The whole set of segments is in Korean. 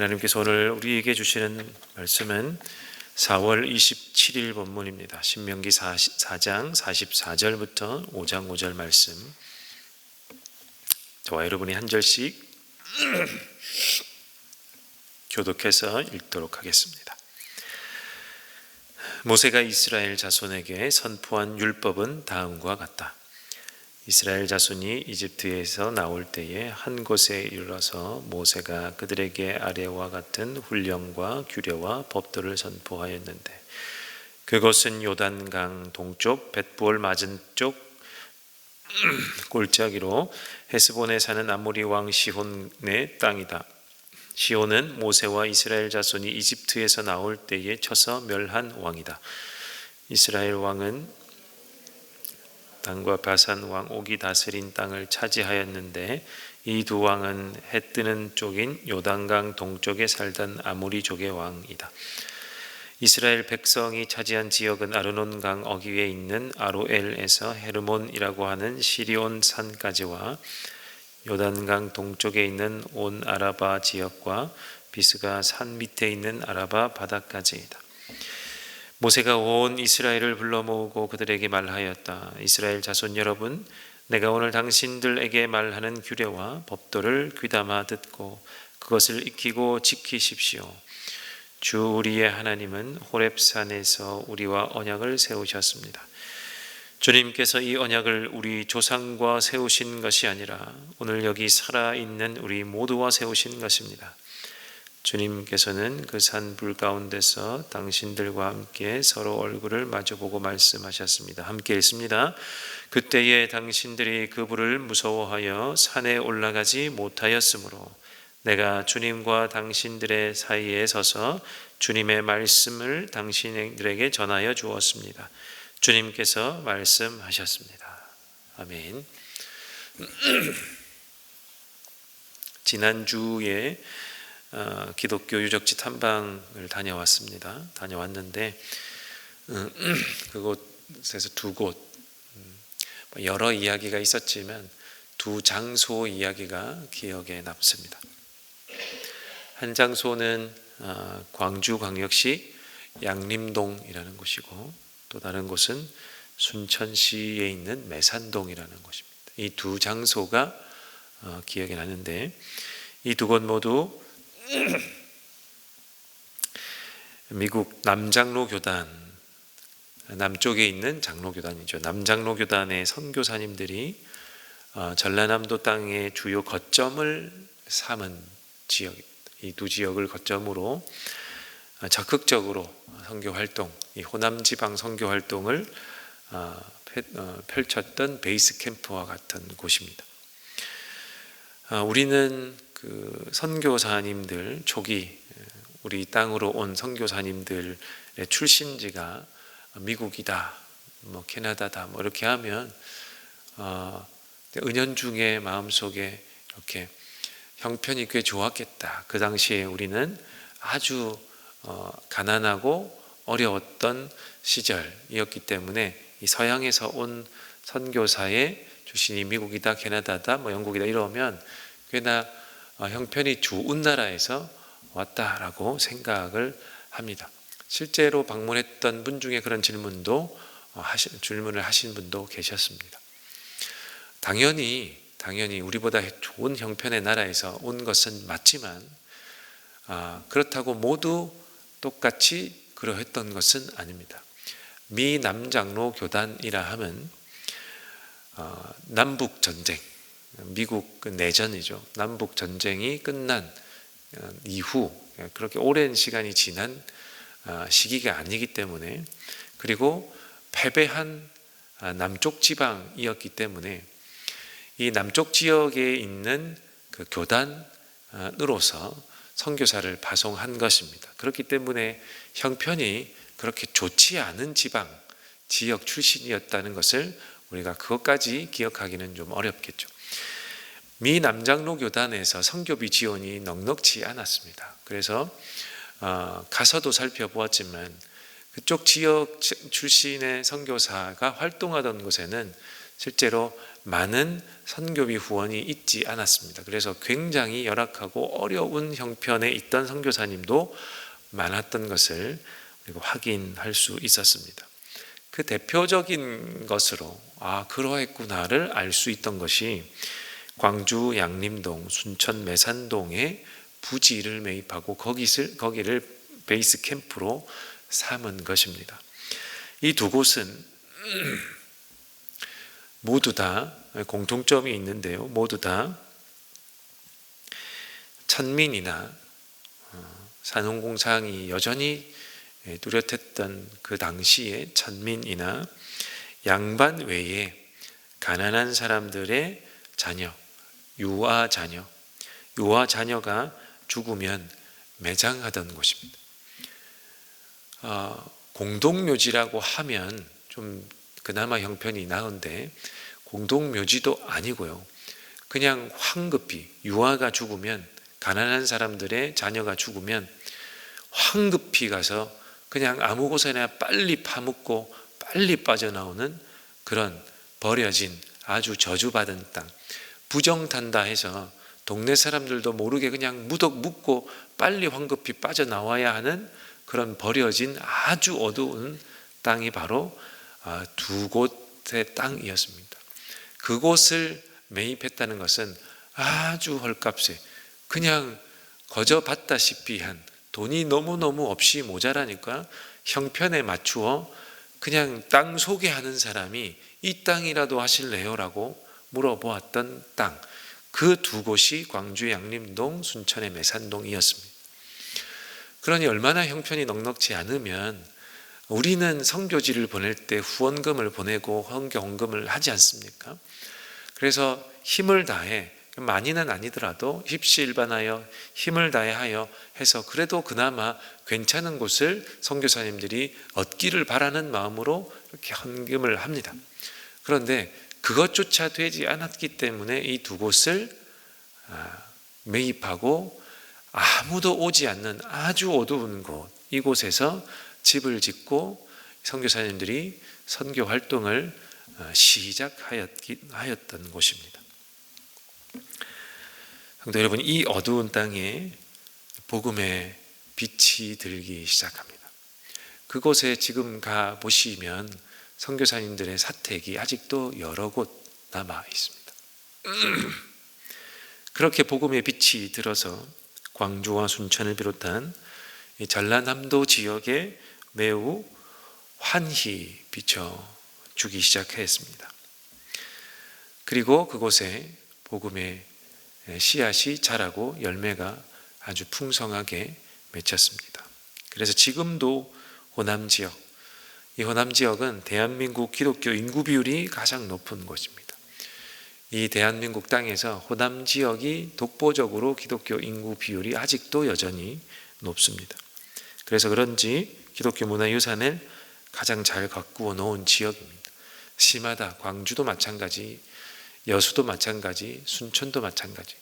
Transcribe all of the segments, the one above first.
하나님께서 오늘 우리에게 주시는 말씀은 4월 27일 본문입니다. 신명기 4장 44절부터 5장 5절 말씀. 저와 여러분이 한 절씩 교독해서 읽도록 하겠습니다. 모세가 이스라엘 자손에게 선포한 율법은 다음과 같다. 이스라엘 자손이 이집트에서 나올 때에 한 곳에 이르러서 모세가 그들에게 아래와 같은 훈령과 규례와 법도를 선포하였는데 그곳은 요단강 동쪽 벳부얼 맞은 쪽 골짜기로 헤스본에 사는 아모리 왕 시혼의 땅이다. 시온은 모세와 이스라엘 자손이 이집트에서 나올 때에 쳐서 멸한 왕이다. 이스라엘 왕은 땅과 바산 왕 옥이 다스린 땅을 차지하였는데 이 두 왕은 해 뜨는 쪽인 요단강 동쪽에 살던 아모리족의 왕이다. 이스라엘 백성이 차지한 지역은 아르논강 어귀에 있는 아로엘에서 헤르몬이라고 하는 시리온 산까지와 요단강 동쪽에 있는 온 아라바 지역과 비스가 산 밑에 있는 아라바 바다까지이다. 모세가 온 이스라엘을 불러 모으고 그들에게 말하였다. 이스라엘 자손 여러분, 내가 오늘 당신들에게 말하는 규례와 법도를 귀담아 듣고 그것을 익히고 지키십시오. 주 우리의 하나님은 호렙산에서 우리와 언약을 세우셨습니다. 주님께서 이 언약을 우리 조상과 세우신 것이 아니라 오늘 여기 살아 있는 우리 모두와 세우신 것입니다. 주님께서는 그 산 불 가운데서 당신들과 함께 서로 얼굴을 마주보고 말씀하셨습니다. 함께 읽습니다. 그때에 당신들이 그 불을 무서워하여 산에 올라가지 못하였으므로 내가 주님과 당신들의 사이에 서서 주님의 말씀을 당신들에게 전하여 주었습니다. 주님께서 말씀하셨습니다. 아멘. 지난주에 어, 기독교 유적지 탐방을 다녀왔습니다. 다녀왔는데 음, 그곳에서 두 곳, 음, 여러 이야기가 있었지만 두 장소 이야기가 기억에 남습니다. 한 장소는 어, 광주광역시 양림동이라는 곳이고 또 다른 곳은 순천시에 있는 매산동이라는 곳입니다. 이 두 장소가 어, 기억에 나는데 이 두 곳 모두 미국 남장로 교단 남쪽에 있는 장로 교단이죠. 남장로 교단의 선교사님들이 어, 전라남도 땅의 주요 거점을 삼은 지역, 이 두 지역을 거점으로 어, 적극적으로 선교 활동, 이 호남 지방 선교 활동을 어, 펼쳤던 베이스 캠프와 같은 곳입니다. 우리는 그 선교사님들 초기 우리 땅으로 온 선교사님들의 출신지가 미국이다, 뭐 캐나다다, 뭐 이렇게 하면 어, 은연중에 마음속에 이렇게 형편이 꽤 좋았겠다. 그 당시에 우리는 아주 어, 가난하고 어려웠던 시절이었기 때문에 이 서양에서 온 선교사의 출신이 미국이다, 캐나다다, 뭐 영국이다 이러면 꽤나 어, 형편이 좋은 나라에서 왔다라고 생각을 합니다. 실제로 방문했던 분 중에 그런 질문도 어, 하시, 질문을 하신 분도 계셨습니다. 당연히 당연히 우리보다 좋은 형편의 나라에서 온 것은 맞지만 아, 그렇다고 모두 똑같이 그러했던 것은 아닙니다. 미 남장로 교단이라 하면 어, 남북 전쟁 미국 그 내전이죠. 남북 전쟁이 끝난 어, 이후 그렇게 오랜 시간이 지난 어, 시기가 아니기 때문에 그리고 패배한 아, 남쪽 지방이었기 때문에 이 남쪽 지역에 있는 그 교단으로서 선교사를 파송한 것입니다. 그렇기 때문에 형편이 그렇게 좋지 않은 지방 지역 출신이었다는 것을 우리가 그것까지 기억하기는 좀 어렵겠죠. 미 남장로 교단에서 성교비 지원이 넉넉지 않았습니다. 그래서 어, 가서도 살펴보았지만 그쪽 지역 출신의 선교사가 활동하던 곳에는 실제로 많은 선교비 후원이 있지 않았습니다. 그래서 굉장히 열악하고 어려운 형편에 있던 선교사님도 많았던 것을 확인할 수 있었습니다. 그 대표적인 것으로 아 그러했구나를 알 수 있던 것이 광주 양림동, 순천 매산동에 부지를 매입하고 거기를 거기를 베이스 캠프로 삼은 것입니다. 이 두 곳은 모두 다 공통점이 있는데요. 모두 다 천민이나 어, 산업공상이 여전히 뚜렷했던 그 당시에 천민이나 양반 외에 가난한 사람들의 자녀, 유아 자녀, 유아 자녀가 죽으면 매장하던 곳입니다. 어, 공동묘지라고 하면 좀 그나마 형편이 나은데 공동묘지도 아니고요. 그냥 황급히 유아가 죽으면 가난한 사람들의 자녀가 죽으면 황급히 가서 그냥 아무 곳에나 빨리 파묻고 빨리 빠져나오는 그런 버려진 아주 저주받은 땅 부정탄다 해서 동네 사람들도 모르게 그냥 무덕 묻고 빨리 황급히 빠져나와야 하는 그런 버려진 아주 어두운 땅이 바로 아, 두 곳의 땅이었습니다. 그곳을 매입했다는 것은 아주 헐값에 그냥 거저 받다시피 한 돈이 너무너무 없이 모자라니까 형편에 맞추어 그냥 땅 소개하는 사람이 이 땅이라도 하실래요 라고 물어보았던 땅. 그 두 곳이 광주 양림동, 순천의 매산동이었습니다. 그러니 얼마나 형편이 넉넉지 않으면 우리는 성교지를 보낼 때 후원금을 보내고 헌금을 하지 않습니까? 그래서 힘을 다해 많이는 아니더라도 십시일반하여 힘을 다해하여 해서 그래도 그나마 괜찮은 곳을 선교사님들이 얻기를 바라는 마음으로 이렇게 헌금을 합니다. 그런데 그것조차 되지 않았기 때문에 이 두 곳을 아, 매입하고 아무도 오지 않는 아주 어두운 곳 이곳에서 집을 짓고 선교사님들이 선교 활동을 아, 시작하였던 곳입니다. 성도 여러분, 이 어두운 땅에 복음의 빛이 들기 시작합니다. 그곳에 지금 가 보시면 선교사님들의 사택이 아직도 여러 곳 남아 있습니다. 그렇게 복음의 빛이 들어서 광주와 순천을 비롯한 전라남도 지역에 매우 환히 비춰 주기 시작했습니다. 그리고 그곳에 복음의 씨앗이 자라고 열매가 아주 풍성하게 맺혔습니다. 그래서 지금도 호남 지역, 이 호남 지역은 대한민국 기독교 인구 비율이 가장 높은 곳입니다. 이 대한민국 땅에서 호남 지역이 독보적으로 기독교 인구 비율이 아직도 여전히 높습니다. 그래서 그런지 기독교 문화유산을 가장 잘 가꾸어 놓은 지역입니다. 시마다 광주도 마찬가지, 여수도 마찬가지, 순천도 마찬가지.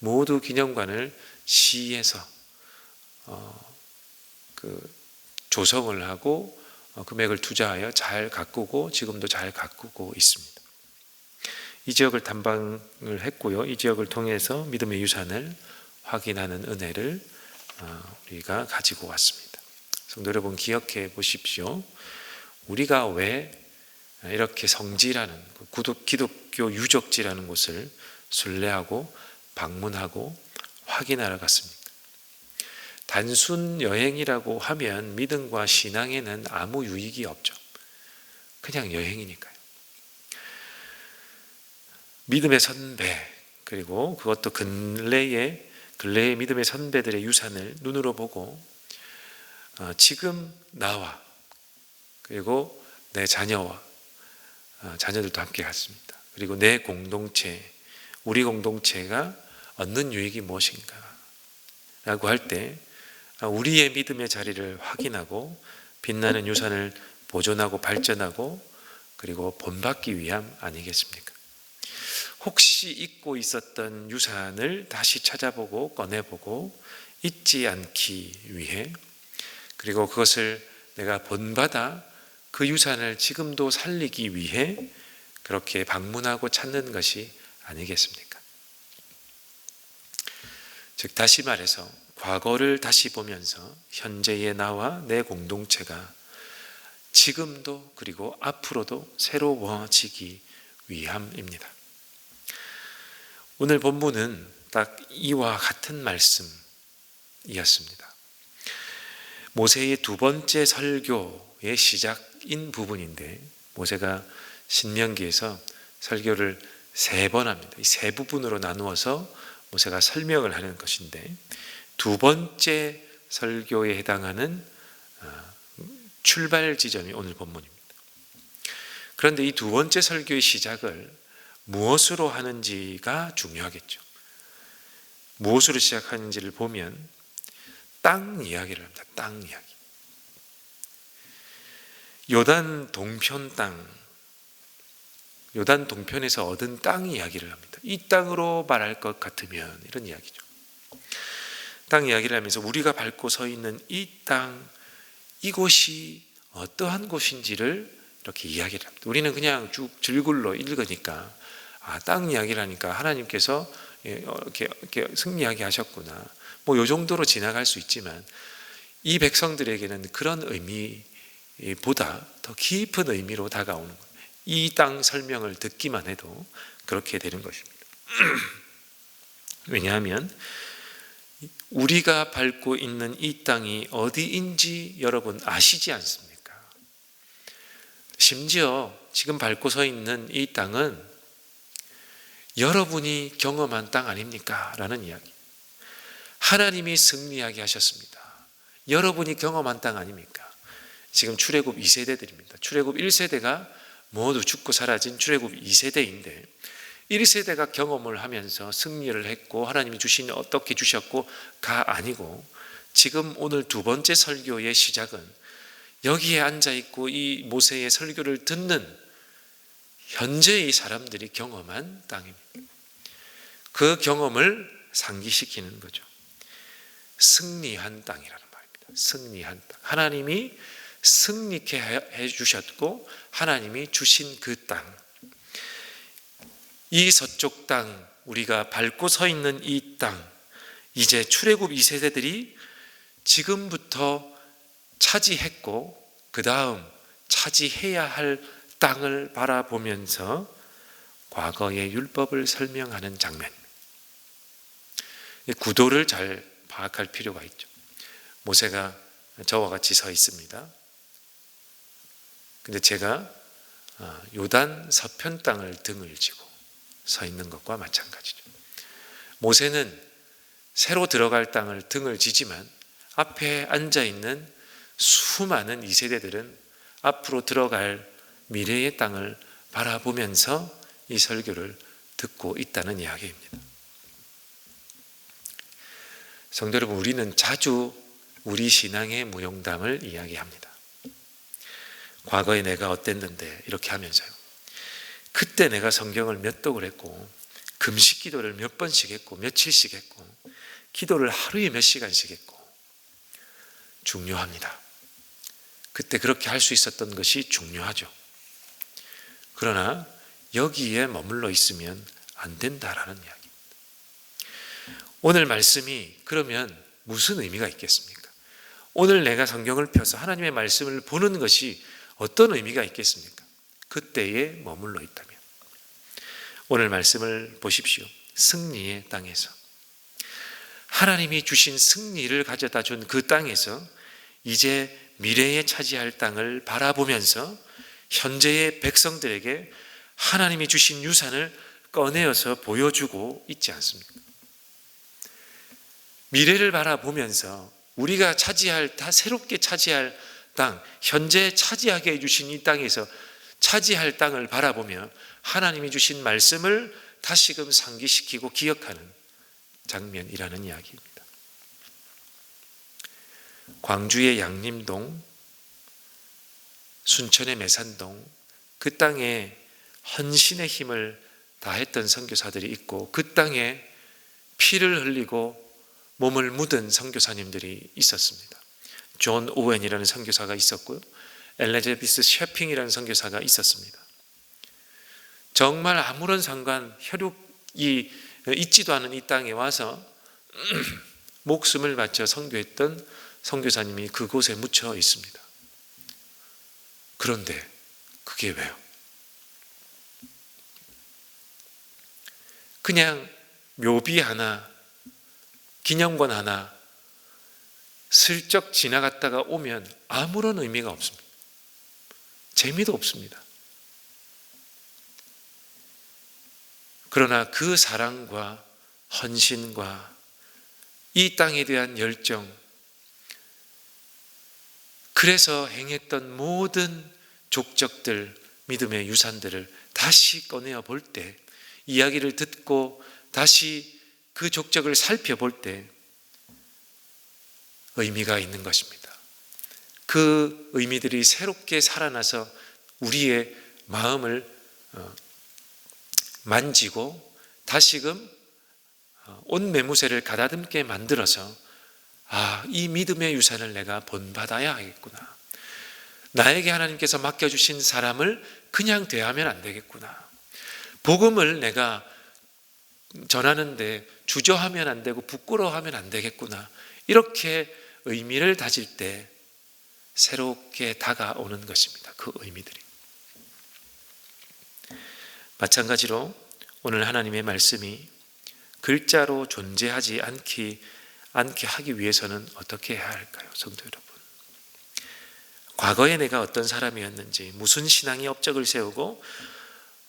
모두 기념관을 시에서 어, 그 조성을 하고 어, 금액을 투자하여 잘 가꾸고 지금도 잘 가꾸고 있습니다. 이 지역을 탐방을 했고요. 이 지역을 통해서 믿음의 유산을 확인하는 은혜를 어, 우리가 가지고 왔습니다. 성도 여러분 기억해 보십시오. 우리가 왜 이렇게 성지라는 기독교 유적지라는 곳을 순례하고 방문하고 확인하러 갔습니까? 단순 여행이라고 하면 믿음과 신앙에는 아무 유익이 없죠. 그냥 여행이니까요. 믿음의 선배 그리고 그것도 근래에 근래의 믿음의 선배들의 유산을 눈으로 보고 어, 지금 나와 그리고 내 자녀와 어, 자녀들도 함께 갔습니다. 그리고 내 공동체 우리 공동체가 얻는 유익이 무엇인가? 라고 할 때 우리의 믿음의 자리를 확인하고 빛나는 유산을 보존하고 발전하고 그리고 본받기 위함 아니겠습니까? 혹시 잊고 있었던 유산을 다시 찾아보고 꺼내보고 잊지 않기 위해 그리고 그것을 내가 본받아 그 유산을 지금도 살리기 위해 그렇게 방문하고 찾는 것이 아니겠습니까? 즉 다시 말해서 과거를 다시 보면서 현재의 나와 내 공동체가 지금도 그리고 앞으로도 새로워지기 위함입니다. 오늘 본문은 딱 이와 같은 말씀이었습니다. 모세의 두 번째 설교의 시작인 부분인데 모세가 신명기에서 설교를 세 번 합니다. 이 세 부분으로 나누어서 모세가 설명을 하는 것인데 두 번째 설교에 해당하는 어, 출발 지점이 오늘 본문입니다. 그런데 이 두 번째 설교의 시작을 무엇으로 하는지가 중요하겠죠. 무엇으로 시작하는지를 보면 땅 이야기를 합니다. 땅 이야기. 요단 동편 땅, 요단 동편에서 얻은 땅 이야기를 합니다. 이 땅으로 말할 것 같으면 이런 이야기죠. 땅 이야기를 하면서 우리가 밟고 서 있는 이 땅, 이곳이 어떠한 곳인지를 이렇게 이야기를 합니다. 우리는 그냥 쭉 줄글로 읽으니까 아, 땅 이야기를 하니까 하나님께서 예, 어, 이렇게, 이렇게 승리하게 하셨구나. 뭐 요 정도로 지나갈 수 있지만 이 백성들에게는 그런 의미보다 더 깊은 의미로 다가오는 거예요. 이 땅 설명을 듣기만 해도 그렇게 되는 것입니다. 왜냐하면 우리가 밟고 있는 이 땅이 어디인지 여러분 아시지 않습니까? 심지어 지금 밟고 서 있는 이 땅은 여러분이 경험한 땅 아닙니까? 라는 이야기. 하나님이 승리하게 하셨습니다. 여러분이 경험한 땅 아닙니까? 지금 출애굽 2세대들입니다. 출애굽 1세대가 모두 죽고 사라진 출애굽 2세대인데 1세대가 경험을 하면서 승리를 했고 하나님이 주신 어떻게 주셨고가 아니고 지금 오늘 두 번째 설교의 시작은 여기에 앉아 있고 이 모세의 설교를 듣는 현재의 사람들이 경험한 땅입니다. 그 경험을 상기시키는 거죠. 승리한 땅이라는 말입니다. 승리한 땅. 하나님이 승리케 해 주셨고 하나님이 주신 그 땅. 이 서쪽 땅 우리가 밟고 서 있는 이 땅 이제 출애굽 2세대들이 지금부터 차지했고 그 다음 차지해야 할 땅을 바라보면서 과거의 율법을 설명하는 장면. 구도를 잘 파악할 필요가 있죠. 모세가 저와 같이 서 있습니다. 근데 제가 아, 요단 서편 땅을 등을 지고 서 있는 것과 마찬가지죠. 모세는 새로 들어갈 땅을 등을 지지만 앞에 앉아 있는 수많은 이 세대들은 앞으로 들어갈 미래의 땅을 바라보면서 이 설교를 듣고 있다는 이야기입니다. 성도 여러분, 우리는 자주 우리 신앙의 무용담을 이야기합니다. 과거에 내가 어땠는데 이렇게 하면서요. 그때 내가 성경을 몇 독을 했고 금식 기도를 몇 번씩 했고 며칠씩 했고 기도를 하루에 몇 시간씩 했고 중요합니다. 그때 그렇게 할 수 있었던 것이 중요하죠. 그러나 여기에 머물러 있으면 안 된다라는 이야기. 오늘 말씀이 그러면 무슨 의미가 있겠습니까? 오늘 내가 성경을 펴서 하나님의 말씀을 보는 것이 어떤 의미가 있겠습니까? 그때에 머물러 있다면. 오늘 말씀을 보십시오. 승리의 땅에서. 하나님이 주신 승리를 가져다 준 그 땅에서 이제 미래에 차지할 땅을 바라보면서 현재의 백성들에게 하나님이 주신 유산을 꺼내어서 보여주고 있지 않습니까? 미래를 바라보면서 우리가 차지할 다 새롭게 차지할 땅, 현재 차지하게 해주신 이 땅에서 차지할 땅을 바라보며 하나님이 주신 말씀을 다시금 상기시키고 기억하는 장면이라는 이야기입니다. 광주의 양림동, 순천의 매산동, 그 땅에 헌신의 힘을 다했던 선교사들이 있고 그 땅에 피를 흘리고 몸을 묻은 선교사님들이 있었습니다. 존 오웬이라는 선교사가 있었고요. 엘리자베스 셰핑이라는 선교사가 있었습니다. 정말 아무런 상관 혈육이 있지도 않은 이 땅에 와서 목숨을 바쳐 선교했던 선교사님이 그곳에 묻혀 있습니다. 그런데 그게 왜요? 그냥 묘비 하나, 기념관 하나 슬쩍 지나갔다가 오면 아무런 의미가 없습니다. 재미도 없습니다. 그러나 그 사랑과 헌신과 이 땅에 대한 열정, 그래서 행했던 모든 족적들, 믿음의 유산들을 다시 꺼내어 볼 때, 이야기를 듣고 다시 그 족적을 살펴볼 때 의미가 있는 것입니다. 그 의미들이 새롭게 살아나서 우리의 마음을 어, 만지고 다시금 어, 온 매무새를 가다듬게 만들어서 아, 이 믿음의 유산을 내가 본받아야 하겠구나. 나에게 하나님께서 맡겨주신 사람을 그냥 대하면 안 되겠구나. 복음을 내가 전하는데 주저하면 안 되고 부끄러워하면 안 되겠구나. 이렇게 의미를 다질 때 새롭게 다가오는 것입니다. 그 의미들이. 마찬가지로 오늘 하나님의 말씀이 글자로 존재하지 않기, 않게 하기 위해서는 어떻게 해야 할까요? 성도 여러분. 과거에 내가 어떤 사람이었는지, 무슨 신앙의 업적을 세우고,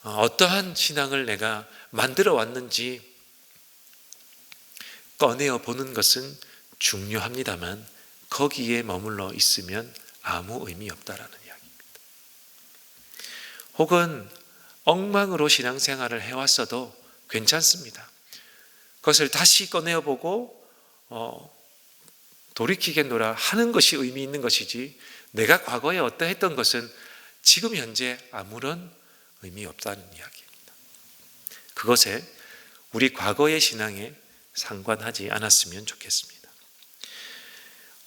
어, 어떠한 신앙을 내가 만들어 왔는지 꺼내어 보는 것은 중요합니다만, 거기에 머물러 있으면 아무 의미 없다라는 이야기입니다. 혹은 엉망으로 신앙생활을 해왔어도 괜찮습니다. 그것을 다시 꺼내어 보고 어, 돌이키겠노라 하는 것이 의미 있는 것이지 내가 과거에 어떠했던 것은 지금 현재 아무런 의미 없다는 이야기입니다. 그것에 우리 과거의 신앙에 상관하지 않았으면 좋겠습니다.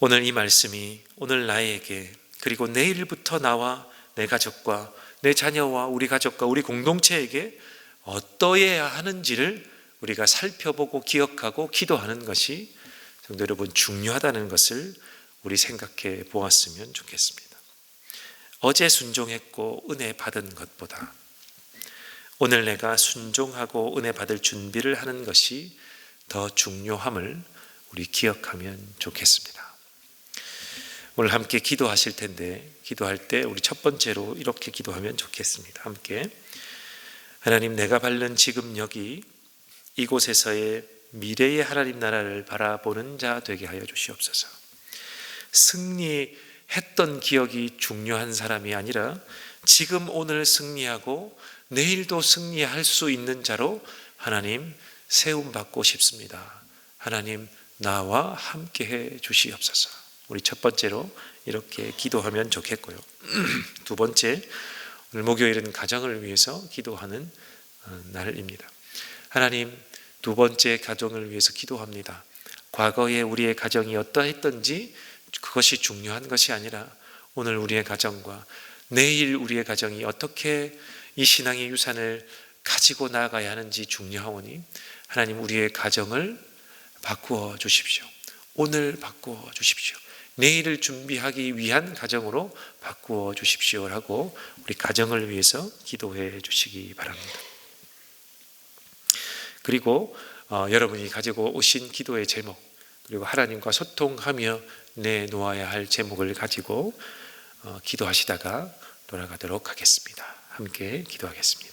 오늘 이 말씀이 오늘 나에게 그리고 내일부터 나와 내 가족과 내 자녀와 우리 가족과 우리 공동체에게 어떠해야 하는지를 우리가 살펴보고 기억하고 기도하는 것이 성도 여러분 중요하다는 것을 우리 생각해 보았으면 좋겠습니다. 어제 순종했고 은혜 받은 것보다 오늘 내가 순종하고 은혜 받을 준비를 하는 것이 더 중요함을 우리 기억하면 좋겠습니다. 오늘 함께 기도하실 텐데 기도할 때 우리 첫 번째로 이렇게 기도하면 좋겠습니다. 함께 하나님 내가 밟는 지금 여기 이곳에서의 미래의 하나님 나라를 바라보는 자 되게 하여 주시옵소서. 승리했던 기억이 중요한 사람이 아니라 지금 오늘 승리하고 내일도 승리할 수 있는 자로 하나님 세움 받고 싶습니다. 하나님 나와 함께 해 주시옵소서. 우리 첫 번째로 이렇게 기도하면 좋겠고요. 두 번째 오늘 목요일은 가정을 위해서 기도하는 어, 날입니다. 하나님 두 번째 가정을 위해서 기도합니다. 과거에 우리의 가정이 어떠했던지 그것이 중요한 것이 아니라 오늘 우리의 가정과 내일 우리의 가정이 어떻게 이 신앙의 유산을 가지고 나아가야 하는지 중요하오니 하나님 우리의 가정을 바꾸어 주십시오. 오늘 바꾸어 주십시오. 내일을 준비하기 위한 가정으로 바꾸어 주십시오라고 우리 가정을 위해서 기도해 주시기 바랍니다. 그리고 어, 여러분이 가지고 오신 기도의 제목 그리고 하나님과 소통하며 내놓아야 할 제목을 가지고 어, 기도하시다가 돌아가도록 하겠습니다. 함께 기도하겠습니다.